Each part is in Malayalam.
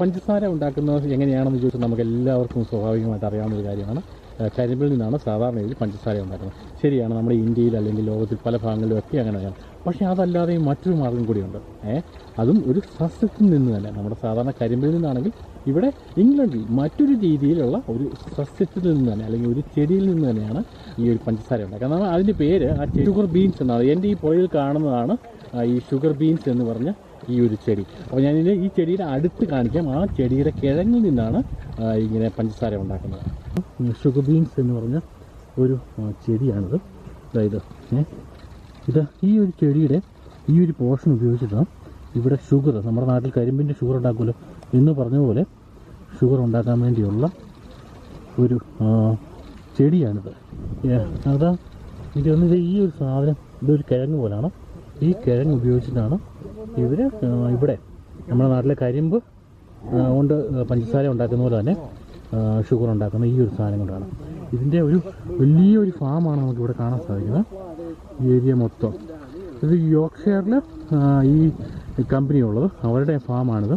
പഞ്ചസാര ഉണ്ടാക്കുന്നത് എങ്ങനെയാണെന്ന് ചോദിച്ചാൽ നമുക്ക് എല്ലാവർക്കും സ്വാഭാവികമായിട്ട് അറിയാവുന്ന ഒരു കാര്യമാണ്. കരിമ്പിൽ നിന്നാണ് സാധാരണ രീതിയിൽ പഞ്ചസാര ഉണ്ടാക്കുന്നത്. ശരിയാണ് നമ്മുടെ ഇന്ത്യയിൽ അല്ലെങ്കിൽ ലോകത്തിൽ പല ഭാഗങ്ങളിലും ഒക്കെ അങ്ങനെയാണ്. പക്ഷേ അതല്ലാതെ മറ്റൊരു മാർഗം കൂടിയുണ്ട്. ഏഹ് അതും ഒരു സസ്യത്തിൽ നിന്ന് തന്നെ. നമ്മുടെ സാധാരണ കരിമ്പിൽ നിന്നാണെങ്കിൽ ഇവിടെ ഇംഗ്ലണ്ടിൽ മറ്റൊരു രീതിയിലുള്ള ഒരു സസ്യത്തിൽ നിന്ന് തന്നെ അല്ലെങ്കിൽ ഒരു ചെടിയിൽ നിന്ന് തന്നെയാണ് ഈ ഒരു പഞ്ചസാര ഉണ്ടാക്കുക കാരണം അതിന്റെ പേര് ആ ഷുഗർ ബീൻസ് എന്നാണ്. എന്റെ ഈ പുഴയിൽ കാണുന്നതാണ് ഈ ഷുഗർ ബീൻസ് എന്ന് പറഞ്ഞ ഈ ഒരു ചെടി. അപ്പോൾ ഞാനിത് ഈ ചെടിയുടെ അടുത്ത് കാണിക്കാം. ആ ചെടിയുടെ കിഴങ്ങിൽ നിന്നാണ് ഇങ്ങനെ പഞ്ചസാര ഉണ്ടാക്കുന്നത്. ഷുഗർ ബീൻസ് എന്ന് പറഞ്ഞ ഒരു ചെടിയാണിത്. അതായത് ഇത് ഈ ഒരു ചെടിയുടെ ഈ ഒരു പോർഷൻ ഉപയോഗിച്ചിട്ടാണ് ഇവിടെ ഷുഗർ നമ്മുടെ നാട്ടിൽ കരിമ്പിന്റെ ഷുഗർ ഉണ്ടാക്കുമല്ലോ എന്ന് പറഞ്ഞ പോലെ ഷുഗർ ഉണ്ടാക്കാൻ വേണ്ടിയുള്ള ഒരു ചെടിയാണിത്. അതാ ഇതൊന്നും ഇത് ഈ ഒരു സാധനം ഇതൊരു കിഴങ്ങ് പോലാണ്. ഈ കിഴങ്ങ് ഉപയോഗിച്ചിട്ടാണ് ഇവർ ഇവിടെ നമ്മുടെ നാട്ടിലെ കരിമ്പ് കൊണ്ട് പഞ്ചസാര ഉണ്ടാക്കുന്ന പോലെ തന്നെ ഷുഗർ ഉണ്ടാക്കുന്ന ഈ ഒരു സാധനം കൊണ്ടാണ്. ഇതിന്റെ ഒരു വലിയൊരു ഫാമാണ് നമുക്കിവിടെ കാണാൻ സാധിക്കുന്നത്. ഈ ഏരിയ മൊത്തം. ഇത് യോർക്ക്ഷയറിൽ ഈ കമ്പനി ഉള്ളത്. അവരുടെ ഫാമാണിത്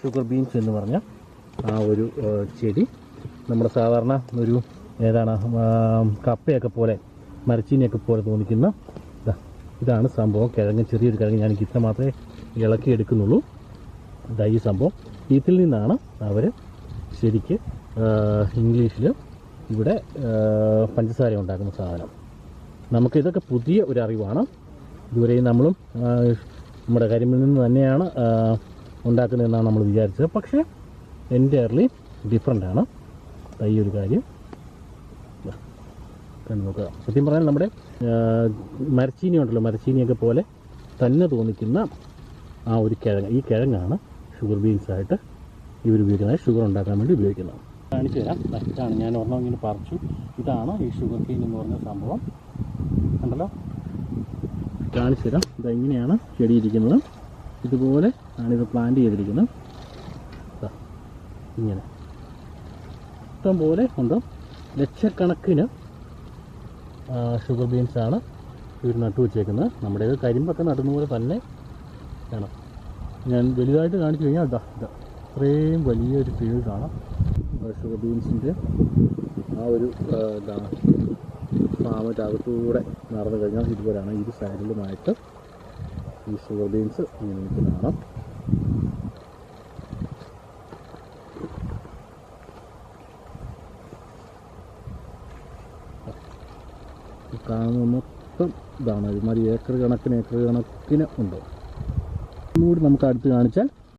ഷുഗർ ബീൻസ് എന്ന് പറഞ്ഞ ആ ഒരു ചെടി. നമ്മുടെ സാധാരണ ഒരു ഏതാണ് കപ്പയൊക്കെ പോലെ മരച്ചീനിയൊക്കെ പോലെ തോന്നിക്കുന്ന ഇതാണ് സംഭവം. കിഴങ്ങ് ചെറിയൊരു കിഴങ്ങ് ഞാൻ ഇത്ര മാത്രമേ ഇളക്കി എടുക്കുന്നുള്ളൂ. ഇതാ ഈ സംഭവം. ഇതിൽ നിന്നാണ് അവർ ശരിക്ക് ഇംഗ്ലീഷിൽ ഇവിടെ പഞ്ചസാര ഉണ്ടാക്കുന്ന സാധനം. നമുക്ക് ഇതൊക്കെ പുതിയ ഒരു അറിവാണ്. ഇതുവരെയും നമ്മളും നമ്മുടെ കരിമിൽ നിന്ന് തന്നെയാണ് ഉണ്ടാക്കുന്നതെന്നാണ് നമ്മൾ വിചാരിച്ചത്. പക്ഷേ എന്റെ എന്റയർലി ഡിഫറെന്റ് ആണ് ഈ ഒരു കാര്യം. കണ്ടു നോക്കുക. സത്യം പറഞ്ഞാൽ നമ്മുടെ മരച്ചീനി ഉണ്ടല്ലോ മരച്ചീനിയൊക്കെ പോലെ തന്നെ തോന്നിക്കുന്ന ആ ഒരു കിഴങ്ങ്. ഈ കിഴങ്ങാണ് ഷുഗർ ബീൻസായിട്ട് ഇവർ ഉപയോഗിക്കുന്നത്. ഷുഗർ ഉണ്ടാക്കാൻ വേണ്ടി ഉപയോഗിക്കുന്നത്. കാണിച്ചു തരാം. ഇതാണ് ഞാൻ ഒരെണ്ണം ഇങ്ങനെ പറിച്ചു. ഇതാണ് ഈ ഷുഗർ കെയിൻ എന്ന് പറഞ്ഞ സംഭവം. കണ്ടല്ലോ? കാണിച്ചു തരാം. ഇതെങ്ങനെയാണ് ഇങ്ങനെയാണ് ചെടി ഇതുപോലെ ആണ് ഇത് പ്ലാന്റ് ചെയ്തിരിക്കുന്നത് ഇങ്ങനെ. ഇഷ്ടം പോലെ ഉണ്ട്? ലക്ഷക്കണക്കിന് ഷുഗർ ബീൻസാണ് ഇവർ നട്ടു വെച്ചേക്കുന്നത്. നമ്മുടെ ഇത് കരിമ്പൊക്കെ നടുന്ന പോലെ തന്നെ വേണം ഞാൻ വലുതായിട്ട് കാണിച്ചു കഴിഞ്ഞാൽ ഇതാ ഇതാ ഇത്രയും വലിയൊരു ഫീൽഡാണ് ഷുഗർ ബീൻസിന്റെ ആ ഒരു ഇതാണ് ഫാമിന്റെ അകത്തൂടെ നടന്നു കഴിഞ്ഞാൽ ഇതുപോലെയാണ് ഇരു സൈഡിലുമായിട്ട് ഈ ഷുഗർ ബീൻസ് ഇങ്ങനെ നിൽക്കുന്നതാണ് ഈ കാണുന്ന മൊത്തം ഇതാണ്. ഒരുമാതിരി ഏക്കർ കണക്കിന് ഏക്കർ കണക്കിന് ഉണ്ട്. ഒന്നുകൂടി നമുക്ക് അടുത്ത് കാണിച്ചാൽ